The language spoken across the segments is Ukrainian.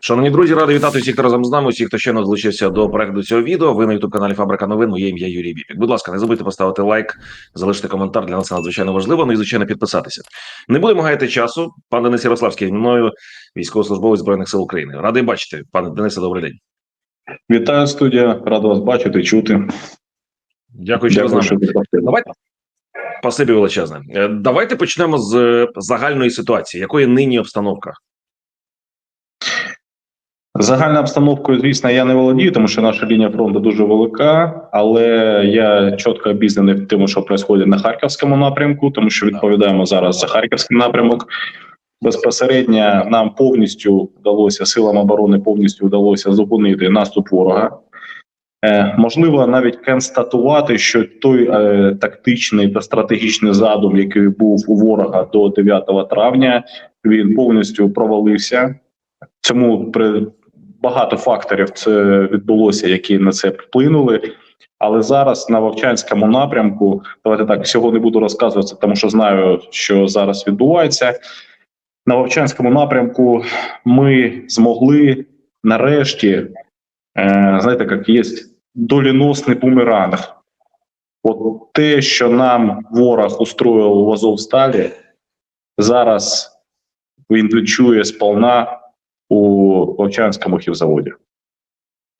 Шановні друзі, радий вітати всіх, хто разом з нами. Усіх, хто щойно долучився до перегляду цього відео. Ви на youtube каналі Фабрика новин. Моє ім'я Юрій Біпік. Будь ласка, не забудьте поставити лайк, залишити коментар. Для нас це надзвичайно важливо. Ну і звичайно підписатися. Не будемо гаяти часу. Пан Денис Ярославський мною, військовослужбовець збройних сил України. Радий бачити, пане Денисе. Добрий день. Вітаю студія, рада вас бачити, чути. Дякую, що ви з Дякую, нами. що Давайте Спасибі величезне. Е, Давайте почнемо з е, загальної ситуації. Якої нині обстановка? Загальною обстановкою, звісно, я не володію, тому що наша лінія фронту дуже велика, але я чітко обізнаний тому, що відбувається на харківському напрямку, тому що відповідаємо зараз за харківський напрямок. Безпосередньо нам повністю вдалося силам оборони повністю вдалося зупинити наступ ворога. Е, можливо, навіть констатувати, що той е, тактичний та стратегічний задум, який був у ворога до 9 травня, він повністю провалився. Цьому при багато факторів це відбулося, які на це вплинули. Але зараз на Вовчанському напрямку, давайте так всього не буду розказувати, тому що знаю, що зараз відбувається. На Вовчанському напрямку ми змогли нарешті, е, знаєте, як є доліносний бумеранг. От те, що нам ворог устроїв в Азовсталі, зараз він відчує сповна у Вовчанському хівзаводі.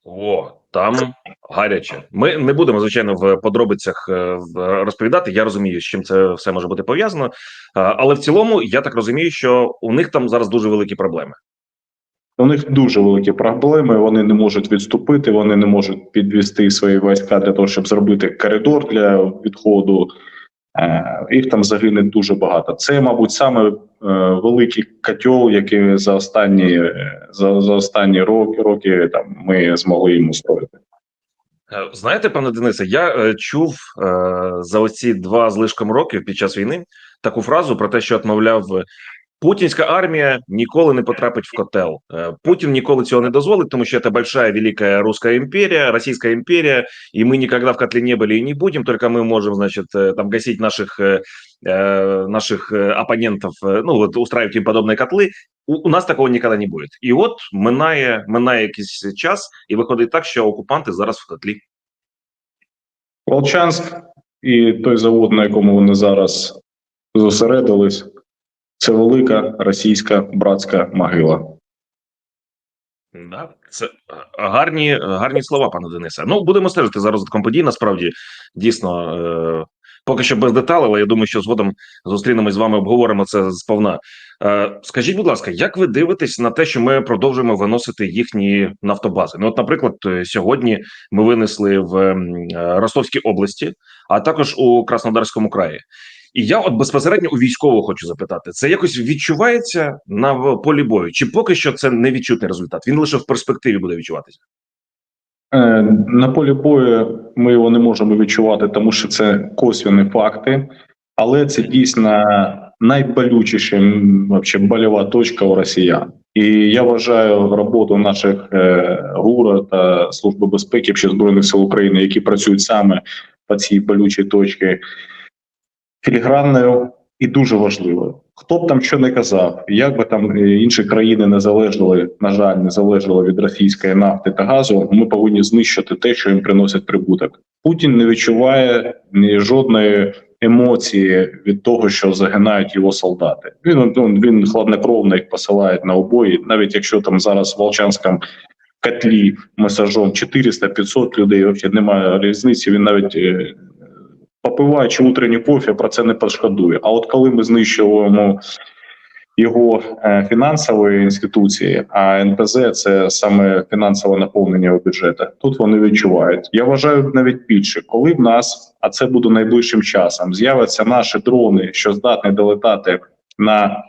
О, там гаряче. Ми не будемо звичайно в подробицях е, розповідати. Я розумію, з чим це все може бути пов'язано. Е, Але в цілому я так розумію, що у них там зараз дуже великі проблеми. У них дуже великі проблеми. Вони не можуть відступити, вони не можуть підвести свої війська для того, щоб зробити коридор для відходу. Е, Їх там загине дуже багато. Це, мабуть, саме е, великий котел, який за останні е, за, за останні роки роки там ми змогли йому строїти. Е, Знаєте, пане Денисе, я чув за оці два з лишком років під час війни таку фразу про те, що мовляв, путінська армія ніколи не потрапить в котел. Е, Путін ніколи цього не дозволить, тому що це большая велика русская імперія, Російська імперія, і ми ніколи в котлі не були і не будемо, тільки ми можемо, значить, е, там гасити наших. е, э, наших э, оппонентов, э, ну вот устраивать им подобные котлы, у, у нас такого ніколи не буде. І от минає, минає якийсь час, і виходить так, що окупанти зараз в котлі. Волчанськ і той завод, на якому вони зараз зосередились, Це велика російська братська могила. Да, це гарні, гарні слова, пане Денисе. Ну, будемо стежити за розвитком подій. Насправді, дійсно, е, поки що без деталей, але я думаю, що згодом зустрінемось з вами, обговоримо це сповна. Е, скажіть, будь ласка, як ви дивитесь на те, що ми продовжуємо виносити їхні нафтобази? Ну, от, наприклад, е, сьогодні ми винесли в е, Ростовській області, а також у Краснодарському краї. І я от безпосередньо у військового хочу запитати: це якось відчувається на полі бою? Чи поки що це не відчутний результат? Він лише в перспективі буде відчуватися. Е, На полі бою ми його не можемо відчувати, тому що це косвіні факти, але це дійсно найболючіша больова точка у росіян. І я вважаю роботу наших е, ГУРа та Служби безпеки ще збройних сил України, які працюють саме по цій болючій точці, філігранною і дуже важливою. Хто б там що не казав, як би там е, інші країни не залежали, на жаль, не залежали від російської нафти та газу, ми повинні знищити те, що їм приносить прибуток. Путін не відчуває ні жодної емоції від того, що загинають його солдати. Він ну, він хладнокровно їх посилає на обої, навіть якщо там зараз в Волчанському котлі ми сажом 400-500 людей, взагалі немає різниці. Він навіть е, попиваючи утренній кофе, про це не пошкодує. А от коли ми знищуємо його е, фінансові інституції, а НПЗ це саме фінансове наповнення його бюджету, тут вони відчувають. Я вважаю навіть більше, коли в нас, а це буде найближчим часом, з'являться наші дрони, що здатні долетати на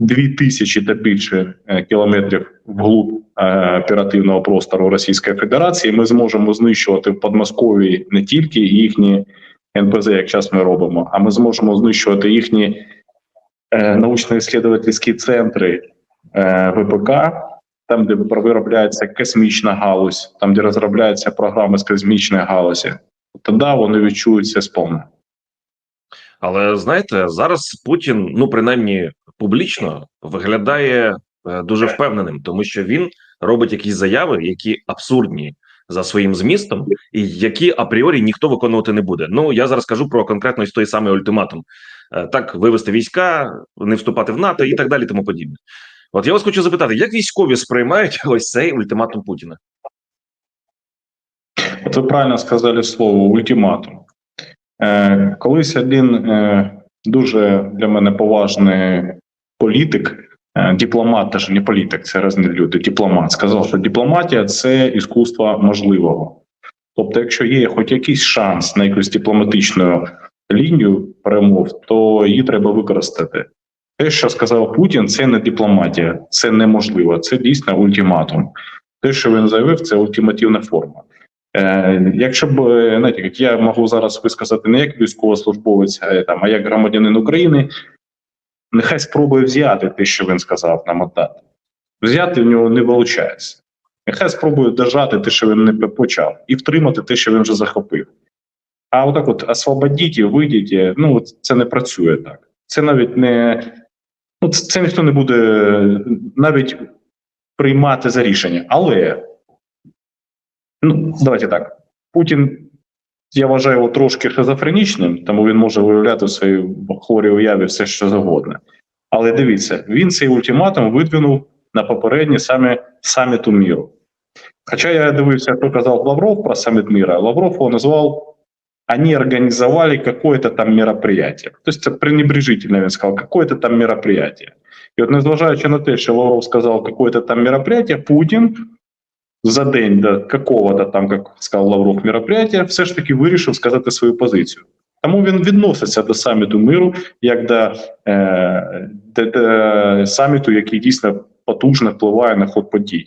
2000 та більше е, кілометрів вглуб е, оперативного простору Російської Федерації, ми зможемо знищувати в Подмосков'ї не тільки їхні НПЗ, як зараз ми робимо, а ми зможемо знищувати їхні е, научно-ісследовательські центри е, ВПК, там, де виробляється космічна галузь, там, де розробляються програми з космічної галузі. Тоді вони відчуються сповна. Але знаєте, зараз Путін, ну принаймні публічно, виглядає е, дуже впевненим, тому що він робить якісь заяви, які абсурдні за своїм змістом, і які апріорі ніхто виконувати не буде. Ну я зараз кажу про конкретно той самий ультиматум. Е, Так, вивести війська, не вступати в НАТО і так далі, тому подібне. От я вас хочу запитати, як військові сприймають ось цей ультиматум Путіна? От ви правильно сказали слово ультиматум. Е, колись один е, дуже для мене поважний політик, е, дипломат, теж не політик, це різні люди, дипломат, сказав, що дипломатія це іскусство можливого. Тобто, якщо є хоч якийсь шанс на якусь дипломатичну лінію перемов, то її треба використати. Те, що сказав Путін, це не дипломатія, це неможливо, це дійсно ультиматум. Те, що він заявив, це ультимативна форма. Е, якщо б е, знаєте, як я можу зараз висказати не як військовослужбовець, а, там, а як громадянин України, нехай спробує взяти те, що він сказав нам отдати. Взяти в нього не виходить. Нехай спробує держати те, що він не почав, і втримати те, що він вже захопив. А отак, от освободіть, вийдіть, ну це не працює так. Це навіть не ну, це, ніхто не буде навіть приймати за рішення. Але Ну, давайте так. Путін, я вважаю його трошки шизофренічним, тому він може виявляти в своїй хворій уяві все, що завгодно. Але дивіться, він цей ультиматум видвинув на попередній саме саміту міру. Хоча я дивився, що казав Лавров про саміт міра, Лавров його назвав они организовали какое-то там мероприятие. Тобто це пренебрежительно він сказав, какое-то там мероприятие. І от незважаючи на те, що Лавров сказав какое-то там мероприятие, Путін за день до какого-то там, як сказав Лавров, мероприятия, все ж таки вирішив сказати свою позицію. Тому він відноситься до саміту миру як до, е, до, до саміту, який дійсно потужно впливає на ход подій.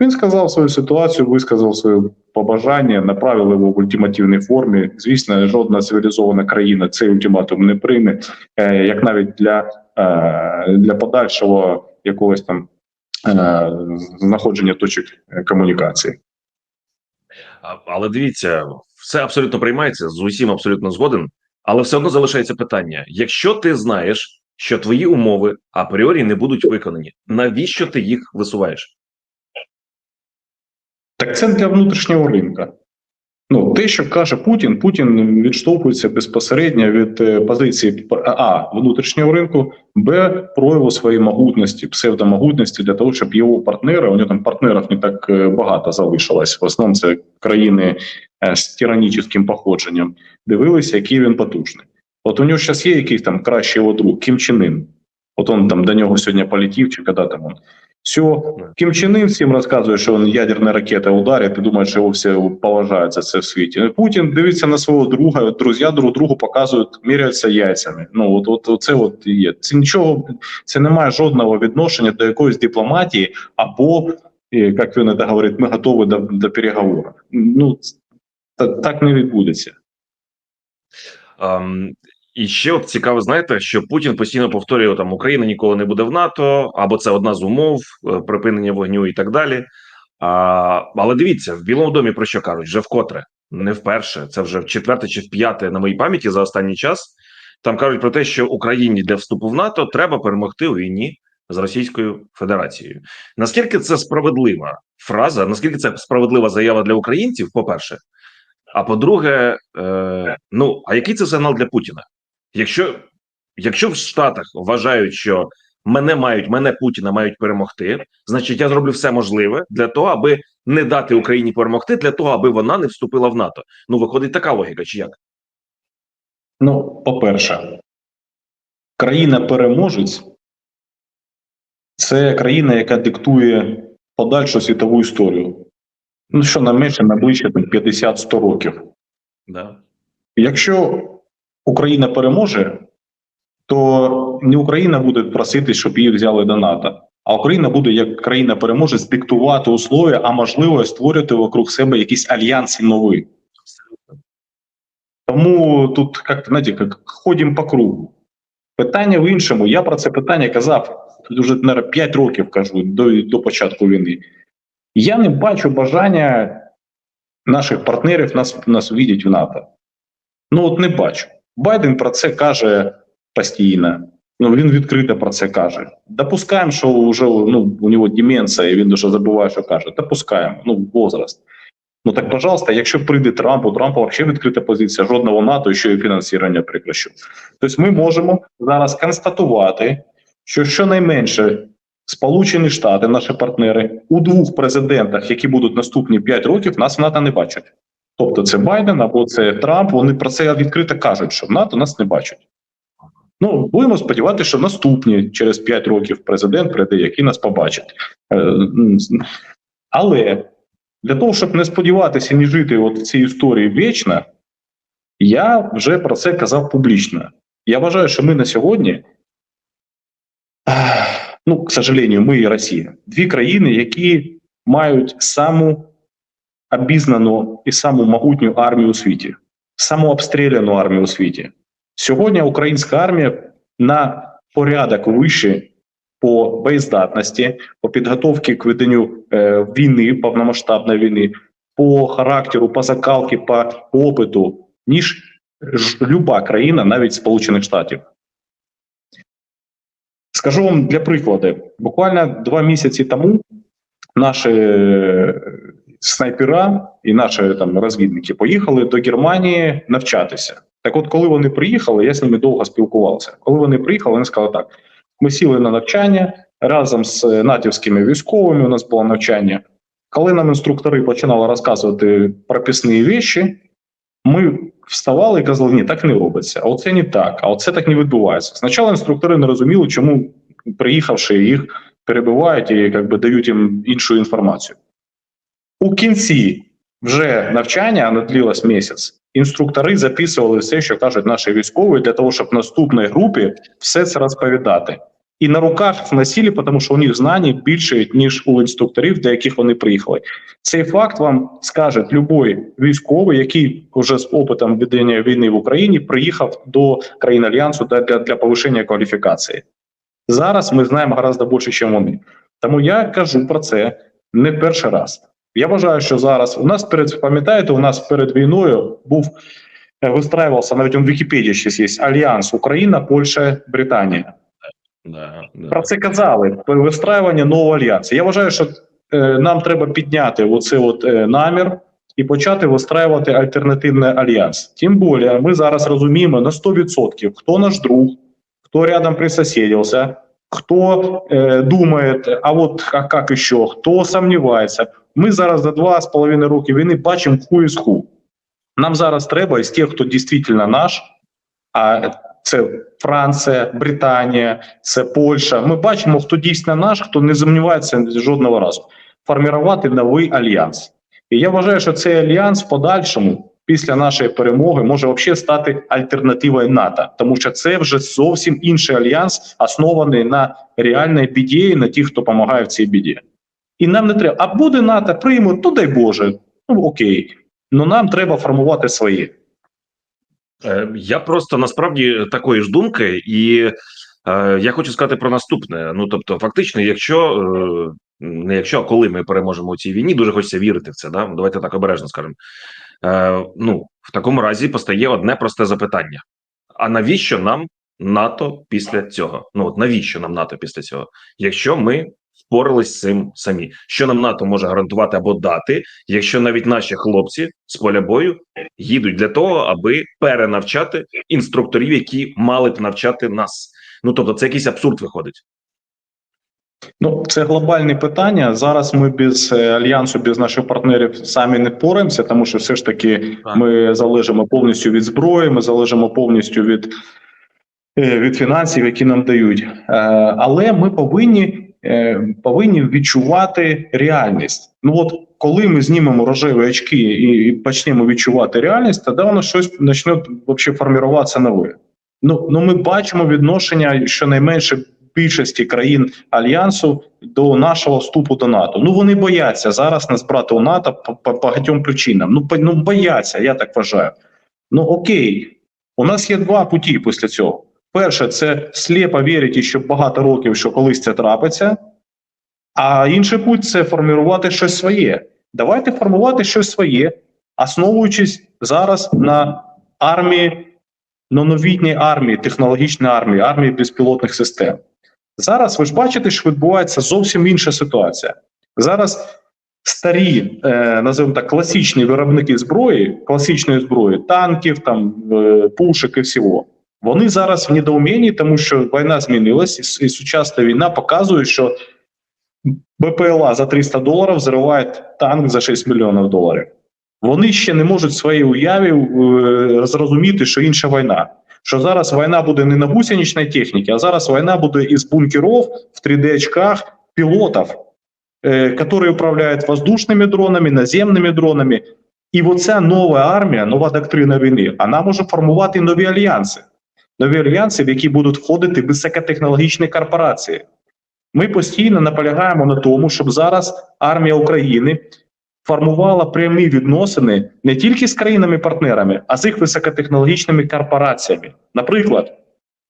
Він сказав свою ситуацію, висказав своє побажання, направив його в ультимативній формі. Звісно, жодна цивілізована країна цей ультиматум не прийме, е, як навіть для, е, для подальшого якогось там знаходження точок е, комунікації. Але дивіться, все абсолютно приймається, з усім абсолютно згоден, але все одно залишається питання: якщо ти знаєш, що твої умови апріорі не будуть виконані, навіщо ти їх висуваєш? Так це для внутрішнього ринка. Ну, те, що каже Путін, Путін відштовхується безпосередньо від е, позиції А внутрішнього ринку, Б прояву своєї могутності, псевдомогутності для того, щоб його партнери, у нього там партнерів не так е, багато залишилось. В основному це країни е, з тиранічним походженням, дивилися, який він потужний. От у нього зараз є якийсь там кращий його друг, Кім Чен Ын. От он там до нього сьогодні полетів, чи коли там он. Все, Ким Чен Ын всім розказує, що він ядерна ракета ударить, і думає, що його всі поважають за це в світі. Путін дивиться на свого друга, от друзі друг другу показують, міряються яйцями. Ну от, от, от це от і є. Це нічого, це не має жодного відношення до якоїсь дипломатії, або, як він це говорить, ми готові до, до переговорів. Ну та- так не відбудеться. Ем, і ще от цікаво, знаєте, що Путін постійно повторює там Україна ніколи не буде в НАТО, або це одна з умов е, припинення вогню і так далі. А, але дивіться, в Білому домі про що кажуть? Вже вкотре, не вперше. Це вже в четверте чи в п'яте на моїй пам'яті за останній час. Там кажуть про те, що Україні для вступу в НАТО треба перемогти у війні з Російською Федерацією. Наскільки це справедлива фраза? Наскільки це справедлива заява для українців? По перше, а по-друге, е, ну а який це сигнал для Путіна? Якщо, якщо в Штатах вважають, що мене мають, мене Путіна мають перемогти, значить я зроблю все можливе для того, аби не дати Україні перемогти, для того, аби вона не вступила в НАТО. Ну виходить така логіка, чи як? Ну, по-перше, країна-переможець це країна, яка диктує подальшу світову історію. Ну, що на менше, найближче там 50-100 років. Да. Якщо Україна переможе, то не Україна буде просити, щоб її взяли до НАТО, а Україна буде як країна переможець диктувати условия, а можливо створювати вокруг себе якісь альянси нові. Тому тут як знаєте, як ходимо по кругу. Питання в іншому. Я про це питання казав вже наверное, 5 років кажу до, до початку війни. Я не бачу бажання наших партнерів нас, нас видіти в НАТО. Ну от не бачу. Байден про це каже постійно. Ну він відкрито про це каже. Допускаємо, що вже ну, у нього деменція, і він дуже забуває, що каже. Допускаємо. Ну, возраст. Ну так, пожалуйста, якщо прийде Трамп, у Трампа взагалі відкрита позиція жодного НАТО, що і фінансування прекращу. Тобто ми можемо зараз констатувати, що щонайменше Сполучені Штати, наші партнери, у двох президентах, які будуть наступні 5 років, нас в НАТО не бачать. Тобто це Байден або це Трамп. Вони про це відкрито кажуть, що в НАТО нас не бачать. Ну, будемо сподіватися, що наступні через 5 років президент прийде, який нас побачить. Е, Але для того, щоб не сподіватися ні жити от в цій історії вічно, я вже про це казав публічно. Я вважаю, що ми на сьогодні, ну, к сожалению, ми і Росія, дві країни, які мають саму обізнану і саму могутню армію у світі, саму обстріляну армію у світі. Сьогодні українська армія на порядок вище по боєздатності, по підготовці к веденню е, війни, повномасштабної війни, по характеру, по закалки, по опиту, ніж люба країна, навіть Сполучених Штатів. Скажу вам для прикладу: буквально два місяці тому наші е, снайпера і наші там розвідники поїхали до Германії навчатися. Так, от, коли вони приїхали, я з ними довго спілкувався. Коли вони приїхали, вони сказали так: ми сіли на навчання разом з е, натівськими військовими. У нас було навчання. Коли нам інструктори починали розказувати прописні речі, ми вставали і казали, ні, так не робиться, а оце не так, а оце так не відбувається. Спочатку інструктори не розуміли, чому приїхавши їх перебивають і якби дають їм іншу інформацію. У кінці вже навчання, а не длилось місяць, інструктори записували все, що кажуть наші військові, для того, щоб в наступній групі все це розповідати. І на руках носили, тому що у них знань більше, ніж у інструкторів, до яких вони приїхали. Цей факт вам скаже любой військовий, який вже з опитом ведення війни в Україні приїхав до країн альянсу для, для, для повищення кваліфікації. Зараз ми знаємо гораздо більше, ніж вони. Тому я кажу про це не перший раз. Я вважаю, що зараз у нас перед пам'ятаєте, у нас перед війною був е, вистраювався навіть у Вікіпедії щось є Альянс Україна, Польща, Британія. Да, да. Про це казали вистраювання нового альянсу. Я вважаю, що е, нам треба підняти оцей от е, намір і почати вистраювати альтернативний альянс. Тим більше, ми зараз розуміємо на 100%, хто наш друг, хто рядом присосідився, хто е, думає, а от а як ще, хто сумнівається. Ми зараз за два з половиною роки війни бачимо ху. Нам зараз треба із тих, хто дійсно наш, а це Франція, Британія, це Польща. Ми бачимо, хто дійсно наш, хто не сумнівається жодного разу. Формувати новий альянс. І я вважаю, що цей альянс в подальшому, після нашої перемоги, може взагалі стати альтернативою НАТО, тому що це вже зовсім інший альянс, оснований на реальній біді, і на тих, хто допомагає в цій біді. І нам не треба. А буде НАТО, приймуть, то дай Боже, ну окей. Ну нам треба формувати своє. Е, Я просто насправді такої ж думки, і е, я хочу сказати про наступне. Ну тобто, фактично, якщо е, не якщо, а коли ми переможемо у цій війні, дуже хочеться вірити в це. Да? Давайте так обережно скажемо. Е, ну в такому разі постає одне просте запитання: а навіщо нам НАТО після цього? Ну от навіщо нам НАТО після цього? Якщо ми впорались з цим самі, що нам НАТО може гарантувати або дати, якщо навіть наші хлопці з поля бою їдуть для того, аби перенавчати інструкторів, які мали б навчати нас. Ну тобто, це якийсь абсурд виходить. Ну, це глобальне питання. Зараз ми без е, альянсу, без наших партнерів самі не впораємося, тому що все ж таки ми залежимо повністю від зброї, ми залежимо повністю від, е, від фінансів, які нам дають. Е, Але ми повинні, повинні відчувати реальність. Ну от коли ми знімемо рожеві очки і, почнемо відчувати реальність, тоді воно щось почне вообще формуватися нове. Ну, ну ми бачимо відношення щонайменше більшості країн альянсу до нашого вступу до НАТО. Ну вони бояться зараз нас брати у НАТО по, по багатьом причинам. Ну, по- ну бояться, я так вважаю. Ну окей, у нас є два путі після цього. Перше, це сліпо вірити, що багато років, що колись це трапиться. А інший путь це формувати щось своє. Давайте формувати щось своє, основуючись зараз на армії на новітній армії, технологічній армії, армії безпілотних систем. Зараз ви ж бачите, що відбувається зовсім інша ситуація. Зараз старі, е, називаємо так, класичні виробники зброї, класичної зброї, танків, там е, пушек і всього. Вони зараз в недоумінні, тому що війна змінилась, і, і сучасна війна показує, що БПЛА за 300 доларів зривають танк за 6 мільйонів доларів. Вони ще не можуть в своїй уяві е, зрозуміти, що інша війна. Що зараз війна буде не на гусеничній техніці, а зараз війна буде із бункерів в 3D очках пілотів, е, які управляють воздушними дронами, наземними дронами. І оця нова армія, нова доктрина війни, вона може формувати нові альянси. Нові альянси, в які будуть входити високотехнологічні корпорації. Ми постійно наполягаємо на тому, щоб зараз армія України формувала прямі відносини не тільки з країнами-партнерами, а з їх високотехнологічними корпораціями. Наприклад,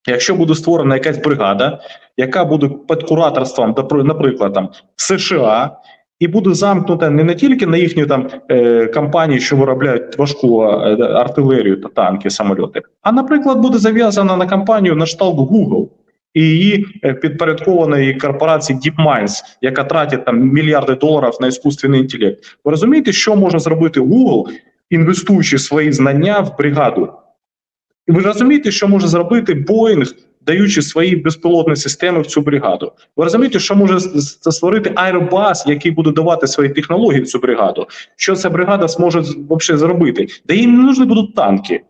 якщо буде створена якась бригада, яка буде під кураторством, наприклад, там США, і буде замкнута не, не тільки на їхні там е, компанії, що виробляють важку е, артилерію та танки, самольоти, а наприклад, буде зав'язана на компанію на шталт Google і її е, підпорядкованої корпорації DeepMinds, яка тратить там мільярди доларів на іскусственний інтелект. Ви розумієте, що може зробити Google, інвестуючи свої знання в бригаду? І ви розумієте, що може зробити Boeing, даючи свої безпілотні системи в цю бригаду? Ви розумієте, що може створити Airbus, який буде давати свої технології в цю бригаду? Що ця бригада зможе вообще зробити? Да їм не нужні будуть танки.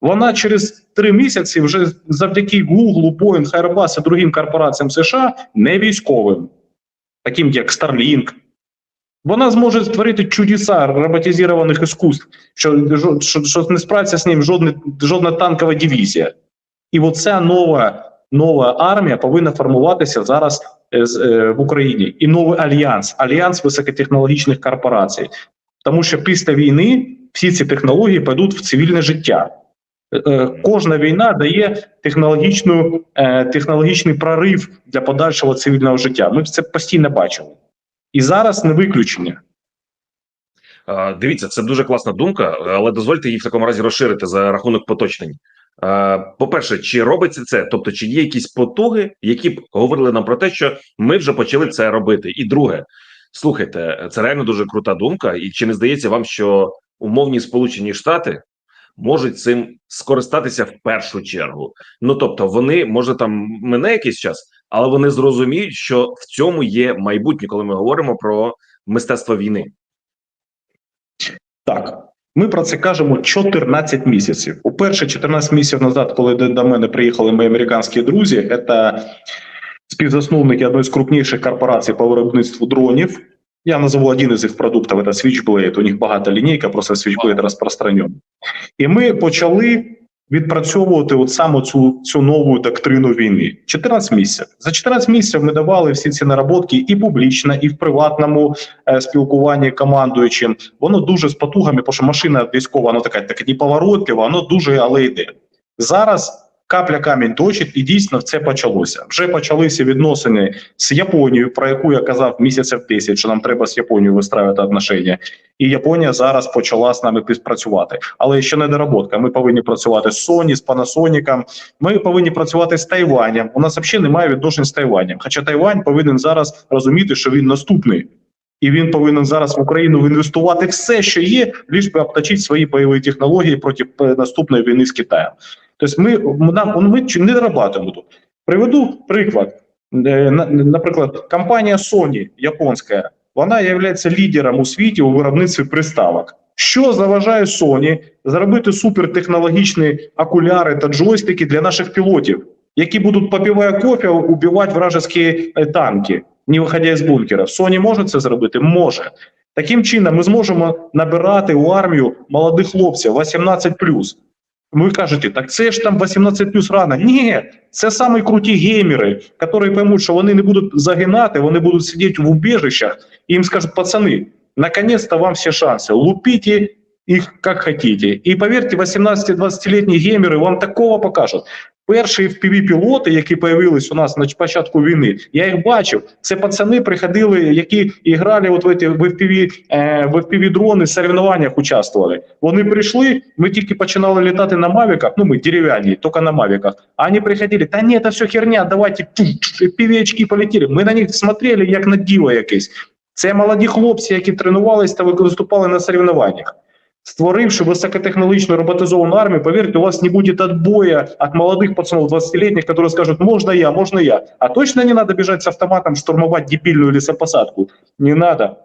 Вона через три місяці вже завдяки Google, Boeing, Airbus і другим корпораціям США не військовим, таким як Starlink. Вона зможе створити чудеса роботизованих іскусств, що, що, що не справиться з ним жодна, жодна танкова дивізія. І оця нова, нова армія повинна формуватися зараз е, е, в Україні. І новий альянс, альянс високотехнологічних корпорацій. Тому що після війни всі ці технології підуть в цивільне життя. Е, Кожна війна дає технологічну, технологічний прорив для подальшого цивільного життя. Ми це постійно бачимо. І зараз не виключення. Дивіться, це дуже класна думка, але дозвольте її в такому разі розширити за рахунок поточнень. Е, По-перше, чи робиться це? Тобто, чи є якісь потуги, які б говорили нам про те, що ми вже почали це робити? І друге, слухайте, це реально дуже крута думка. І чи не здається вам, що умовні Сполучені Штати можуть цим скористатися в першу чергу? Ну тобто, вони може там мине якийсь час, але вони зрозуміють, що в цьому є майбутнє, коли ми говоримо про мистецтво війни. Так, ми про це кажемо 14 місяців. У перші 14 місяців назад, коли до, мене приїхали мої американські друзі, це співзасновники одної з крупніших корпорацій по виробництву дронів. Я назову один із їх продуктів, це Switchblade. У них багата лінійка, просто Switchblade розпространена. І ми почали відпрацьовувати от саме цю, цю нову доктрину війни. 14 місяців. За 14 місяців ми давали всі ці наработки і публічно, і в приватному е, спілкуванні командуючим. Воно дуже з потугами, тому що машина військова, вона така, така неповоротлива, воно дуже але йде. Зараз капля камінь точить, і дійсно це почалося. Вже почалися відносини з Японією, про яку я казав місяців 10, що нам треба з Японією вистраювати отношення. І Японія зараз почала з нами співпрацювати. Але ще не доработка. Ми повинні працювати з Sony, з Panasonic, Ми повинні працювати з Тайванем. У нас взагалі немає відношень з Тайванем. Хоча Тайвань повинен зараз розуміти, що він наступний. І він повинен зараз в Україну інвестувати все, що є, лиш би обточити свої бойові технології проти е, наступної війни з Китаєм. Тобто ми, нам, ми чи- не дорабатуємо тут. Приведу приклад. Е, Наприклад, компанія Sony японська, вона є лідером у світі у виробництві приставок. Що заважає Sony зробити супертехнологічні окуляри та джойстики для наших пілотів, які будуть, попивая кофе, убивати вражеські е, танки, не виходя з бункера? Sony може це зробити? Може. Таким чином, ми зможемо набирати у армію молодих хлопців 18+. Ви кажете, так це ж там 18 плюс рано. Ні, це самі круті геймери, які поймуть, що вони не будуть загинати, вони будуть сидіти в убіжищах, і їм скажуть, пацани, наконец-то вам всі шанси. Лупіть их как хотите. И поверьте, 18-20-летні геймери вам такого покажуть. Перші FPV-пілоти, які появились у нас на початку війни, я їх бачив. Це пацани приходили, які грали от в, эти, в FPV, е, в FPV-дрони, в соревнованнях участвували. Вони прийшли, ми тільки починали літати на мавіках, ну ми дерев'яні, тільки на мавіках. А вони приходили, та ні, це все херня, давайте FPV-очки полетіли. Ми на них смотрели, як на диво якесь. Це молоді хлопці, які тренувалися та виступали на соревнованнях Створивши высокотехнологичную роботизованную армию, поверьте, у вас не будет отбоя от молодых пацанов 20-летних, которые скажут, можно я, можно я. А точно не надо бежать с автоматом, штурмовать дебильную лесопосадку? Не надо,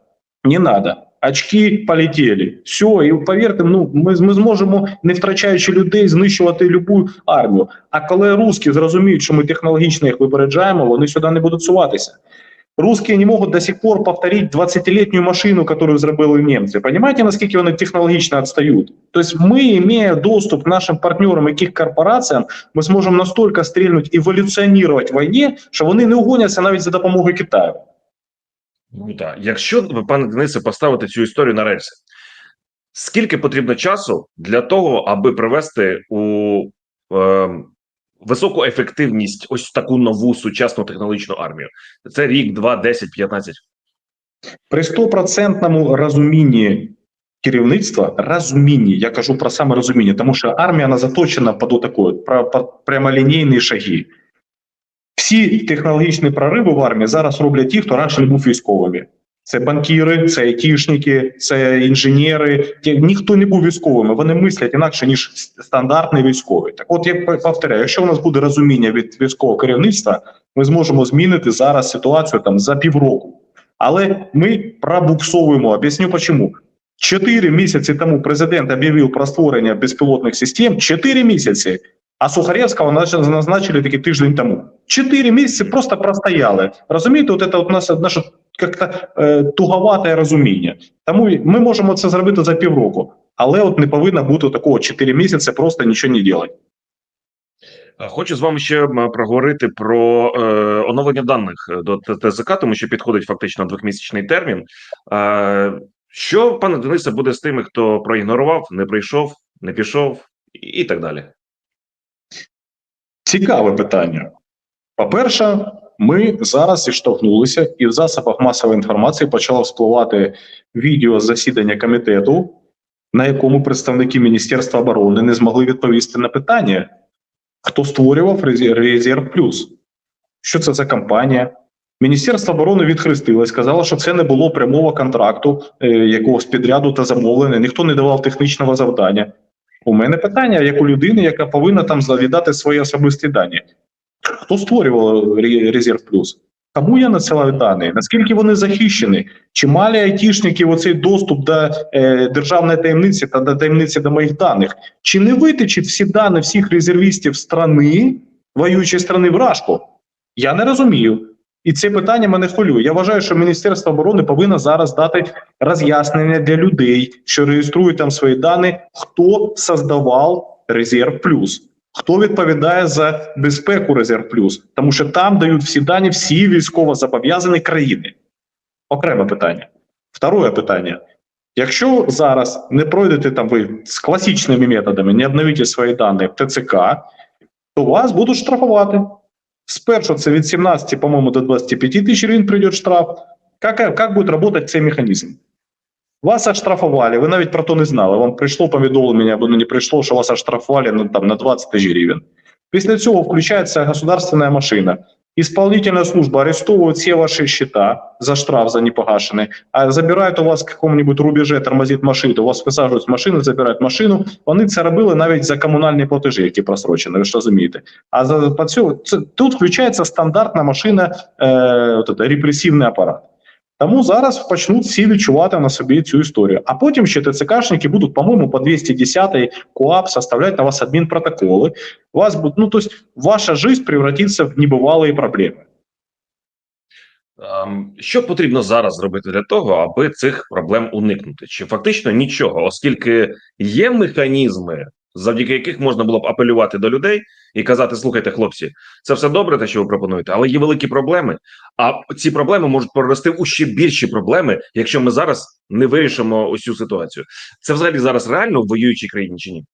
не надо. Очки полетіли. Все, і повірте, ну ми, ми зможемо, не втрачаючи людей, знищувати любу армію. А коли русські зрозуміють, що ми технологічно їх випереджаємо, вони сюди не будуть суватися. Русские не могут до сих пор повторить 20-летнюю машину, которую зробили немцы. Понимаете, наскільки вони технологично отстают? То есть мы, имея доступ к нашим партнерам, яких корпораціям, ми зможемо настолько стрільнути, еволюціонувати в війні, що вони не угоняться навіть за допомогою Китаю. Ну так, якщо пане Денисе, поставити цю історію на рельси, скільки потрібно часу для того, аби привести у е, високу ефективність ось таку нову сучасну технологічну армію? Це рік, два, 10, 15? При стопроцентному розумінні керівництва, розумінні, я кажу про саме розуміння, тому що армія вона заточена під отаку, про, про прямолінійні шаги. Всі технологічні прориви в армії зараз роблять ті, хто раніше не був військовими. Це банкіри, це айтішники, це інженери. Ті- Ніхто не був військовими. Вони мислять інакше ніж стандартний військовий. Так, от я повторяю, якщо у нас буде розуміння від військового керівництва, ми зможемо змінити зараз ситуацію там за півроку. Але ми пробуксовуємо. Об'ясню чому. Чотири місяці тому президент об'явив про створення безпілотних систем. Чотири місяці. А Сухаревського назначили такий тиждень тому. Чотири місяці просто простояли. Розумієте, от це от нас наше як-то е, туговате розуміння. Тому ми можемо це зробити за півроку. Але от не повинно бути такого 4 місяці, просто нічого не робити. Хочу з вами ще проговорити про е, оновлення даних е, до ТЗК, тому що підходить фактично двохмісячний термін. Е, що, пане Денисе, буде з тими, хто проігнорував, не прийшов, не пішов і так далі? Цікаве питання. По-перше, ми зараз зіштовхнулися, і в засобах масової інформації почало вспливати відео з засідання комітету, на якому представники Міністерства оборони не змогли відповісти на питання, хто створював Резерв Плюс. Що це за компанія? Міністерство оборони відхрестилось, сказало, що це не було прямого контракту, е, якогось підряду та замовлення, ніхто не давав технічного завдання. У мене питання, як у людини, яка повинна там завідати свої особисті дані. Хто створював Резерв Плюс? Кому я надсилав дані? Наскільки вони захищені? Чи мали айтішники оцей доступ до е, державної таємниці та до таємниці до моїх даних? Чи не витичить всі дані всіх резервістів страни, воюючої страни в рашку? Я не розумію. І це питання мене хвилює. Я вважаю, що Міністерство оборони повинно зараз дати роз'яснення для людей, що реєструють там свої дані, хто создавав Резерв Плюс. Хто відповідає за безпеку Резерв Плюс? Тому що там дають всі дані всі військово зобов'язані країни. Окреме питання. Второе питання. Якщо зараз не пройдете там ви з класичними методами, не обновите свої дані в ТЦК, то вас будуть штрафувати. Спершу це від 17, по-моєму, до 25 тисяч гривень прийде штраф. Как, как буде працювати цей механізм? Вас оштрафували, ви навіть про то не знали. Вам прийшло повідомлення або не прийшло, що вас оштрафували ну, там, на 20 тисяч гривень. Після цього включається государственна машина. Исполнительная служба арестовывает все ваши счета за штраф за непогашенный, а забирають у вас в какому-нибудь рубеже, тормозить машину, у вас висаджують з машини, забирають машину. Вони це робили навіть за комунальні платежі, які просрочені, ви ж розумієте. А за по це тут включається стандартна машина, е, от, це, репресивний апарат. Тому зараз почнуть всі відчувати на собі цю історію. А потім ще ТЦКшники будуть, по-моєму, по 210 КУАП составлять на вас адмінпротоколи. Вас будуть, ну, то ваша жизнь превратится в небывалые проблеми. Ем, Що потрібно зараз зробити для того, аби цих проблем уникнути? Чи фактично нічого, оскільки є механізми завдяки яких можна було б апелювати до людей і казати: слухайте, хлопці, це все добре, те, що ви пропонуєте, але є великі проблеми. А ці проблеми можуть перерости у ще більші проблеми, якщо ми зараз не вирішимо цю ситуацію. Це взагалі зараз реально в воюючій країні чи ні?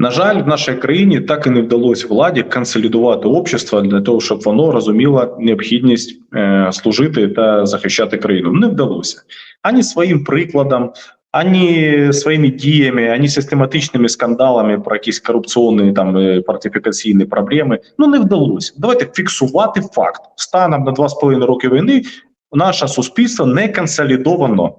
На жаль, в нашій країні так і не вдалося владі консолідувати общество для того, щоб воно розуміло необхідність е, служити та захищати країну. Не вдалося ані своїм прикладом, ані своїми діями, ані систематичними скандалами про якісь корупційні там е, фортифікаційні проблеми. Ну не вдалося. Давайте фіксувати факт станом на два з половиною роки війни. Наше суспільство не консолідовано.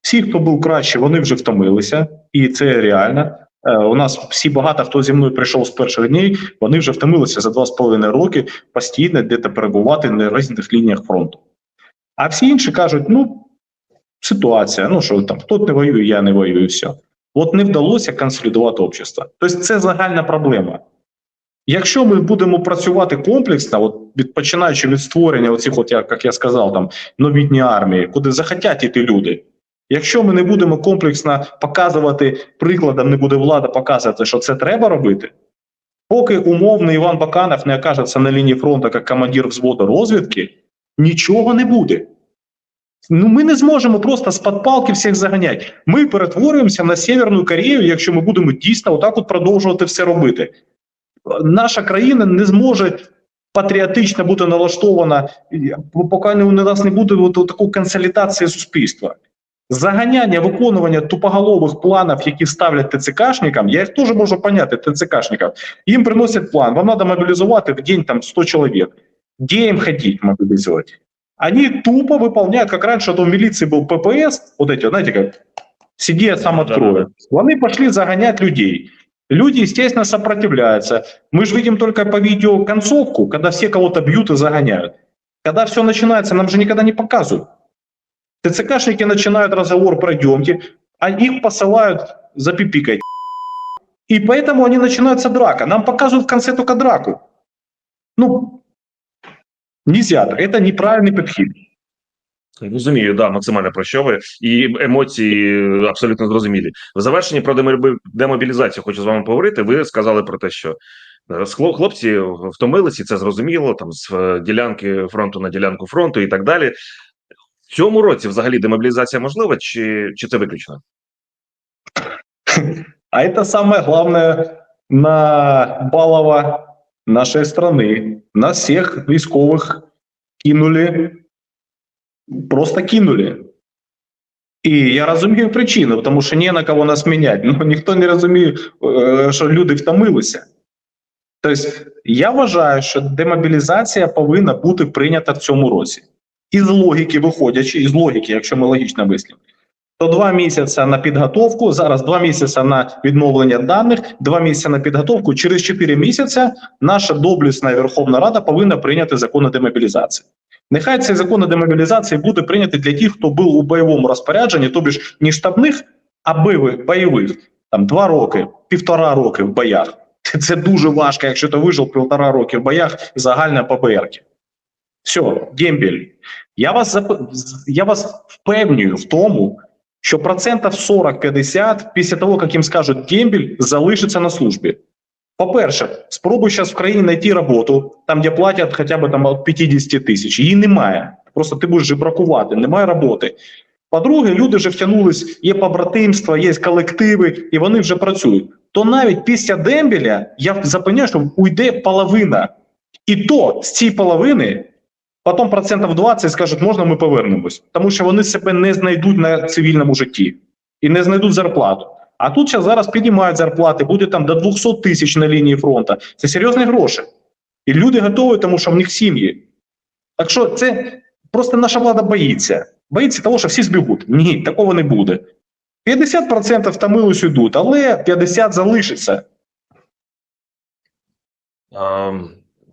Всі, хто був краще, вони вже втомилися, і це реально. Е, У нас всі багато хто зі мною прийшов з перших днів, вони вже втомилися за два з половиною роки постійно де-то перебувати на різних лініях фронту. А всі інші кажуть: ну, ситуація, ну що там, хто не воює, я не воюю, і все. От не вдалося консолідувати общество. Тобто це загальна проблема. Якщо ми будемо працювати комплексно, от від починаючи від створення оцих, от як, я сказав, там новітні армії, куди захотять іти люди. Якщо ми не будемо комплексно показувати прикладом, не буде влада показувати, що це треба робити, поки умовний Іван Баканов не окажеться на лінії фронту як командир взводу розвідки, нічого не буде. Ну, ми не зможемо просто з-під палки всіх заганяти. Ми перетворюємося на Северну Корею, якщо ми будемо дійсно отак от продовжувати все робити. Наша країна не зможе патріотично бути налаштована, поки у нас не буде от такої консолідації суспільства. Заганяння виконування тупоголових планів, які ставлять ТЦКшникам, я їх теж можу поняти, ТЦКшникам. Їм приносять план, вам треба мобілізувати в день там 100 чоловік. Де їм ходити мобілізувати? Они тупо выполняют, как раньше то в милиции был ППС, вот эти, знаете, как сиди, я сам открою. Они пошли загонять людей. Люди, естественно, сопротивляются. Мы же видим только по видео концовку, когда все кого-то бьют и загоняют. Когда все начинается, нам же никогда не показывают. ТЦКшники начинают разговор «пройдемте», а их посылают запипикать. И поэтому они начинаются драка. Нам показывают в конце только драку. Ну, нельзя. так. Это неправильный подход. Розумію, да, максимально про що ви і емоції абсолютно зрозумілі. В завершенні про демобі- демобілізацію хочу з вами поговорити. Ви сказали про те, що е, схло- хлопці втомилися, і це зрозуміло. Там з е, ділянки фронту на ділянку фронту і так далі. В цьому році взагалі демобілізація можлива, чи, чи це виключно? А это самое главное на балово нашей страны. Нас всех військовых кинули, просто кинули. І я розумію причину, тому що не на кого нас міняти. Ну ніхто не розуміє, що люди втомилися. Тобто, я вважаю, що демобілізація повинна бути прийнята в цьому році. Із логіки виходячи, із логіки, якщо ми логічно мислимо, то два місяці на підготовку, зараз два місяці на відновлення даних, два місяці на підготовку. Через чотири місяці наша доблісна Верховна Рада повинна прийняти закон демобілізації. Нехай цей закон демобілізації буде прийнятий для тих, хто був у бойовому розпорядженні, тобі ж не штабних, а бойових, бойових там два роки, півтора роки в боях. Це, дуже важко, якщо ти вижив півтора роки в боях загальна ПБРки. Все, дембель. Я вас я вас впевнюю в тому, що процентів 40-50 після того, як їм скажуть дембель, залишиться на службі. По-перше, спробуй зараз в країні знайти роботу, там, де платять хоча б там від 50 тисяч. Її немає. Просто ти будеш жебракувати, немає роботи. По-друге, люди вже втягнулись, є побратимства, є колективи, і вони вже працюють. То навіть після дембеля я запевняю, що уйде половина. І то з цієї половини потім процентів 20 скажуть, можна ми повернемось. Тому що вони себе не знайдуть на цивільному житті і не знайдуть зарплату. А тут зараз піднімають зарплати, буде там до 200 тисяч на лінії фронту. Це серйозні гроші. І люди готові, тому що в них сім'ї. Так що це просто наша влада боїться. Боїться того, що всі збігуть. Ні, такого не буде. 50% втомились йдуть, але 50 залишиться.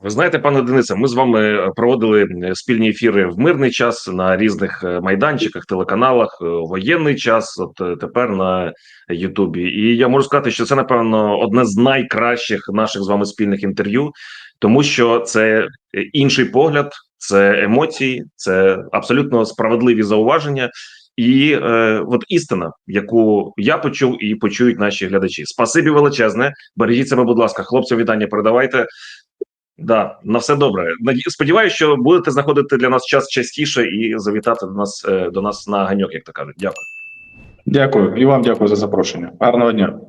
Ви знаєте, пане Денисе, ми з вами проводили е, спільні ефіри в мирний час на різних е, майданчиках, телеканалах, е, воєнний час. От тепер на Ютубі. І я можу сказати, що це напевно одне з найкращих наших з вами спільних інтерв'ю, тому що це інший погляд, це емоції, це абсолютно справедливі зауваження. і е, от істина, яку я почув і почують наші глядачі. Спасибі величезне. Бережіть себе, будь ласка, хлопцям вітання передавайте. Да, на все добре. Сподіваюся, що будете знаходити для нас час частіше і завітати до нас е, до нас на ганьок, як то кажуть. Дякую. Дякую і вам дякую за запрошення. Гарного дня.